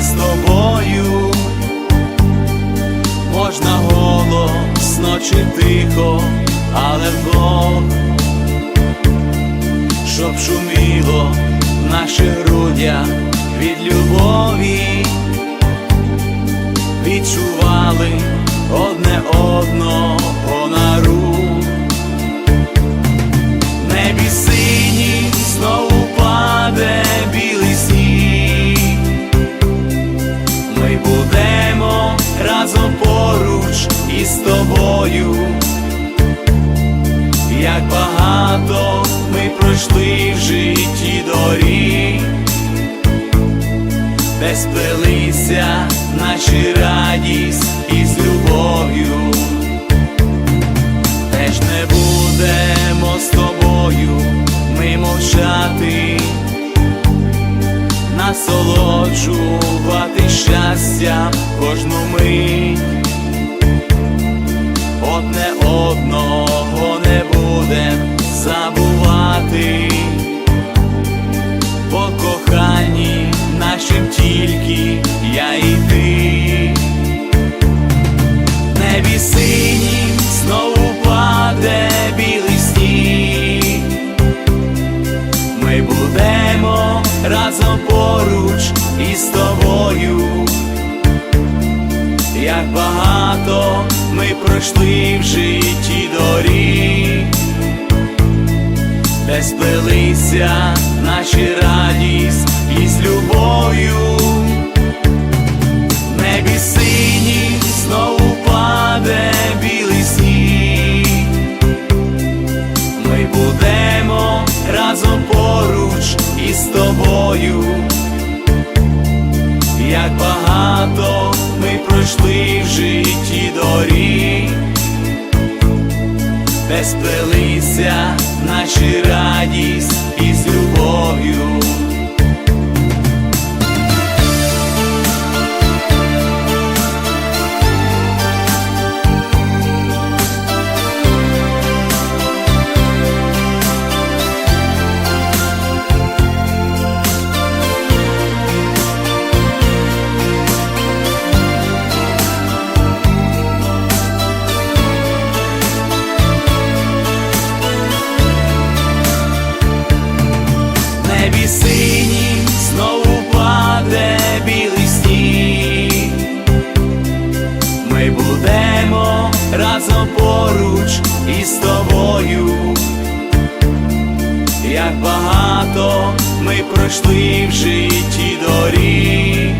з тобою, можна голосно чи тихо, але вдвох, щоб шуміло в наших грудях від любові, відчували одне одного пройшли в житті доріг, де сплелися наші радість із любов'ю. Теж не будемо з тобою ми мовчати, насолоджувати щастям кожну мить, із тобою. Як багато ми пройшли в житті доріг, де сплелися наші радість із любов'ю небі синім знову паде білий сніг. Ми будемо разом поруч із тобою. Як багато ми пройшли в житті доріг, де сплелися наші радість із любов'ю. Небі синім знову паде білий сніг. Ми будемо разом поруч із тобою. Як багато ми пройшли в житті доріг,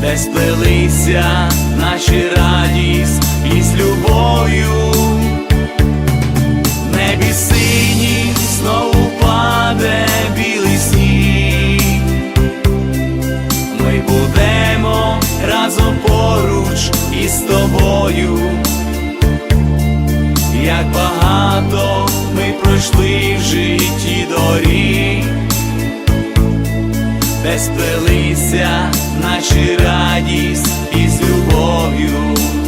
де сплелися наші радість пройшли в житті дорі, де сплелися наші радість із любов'ю.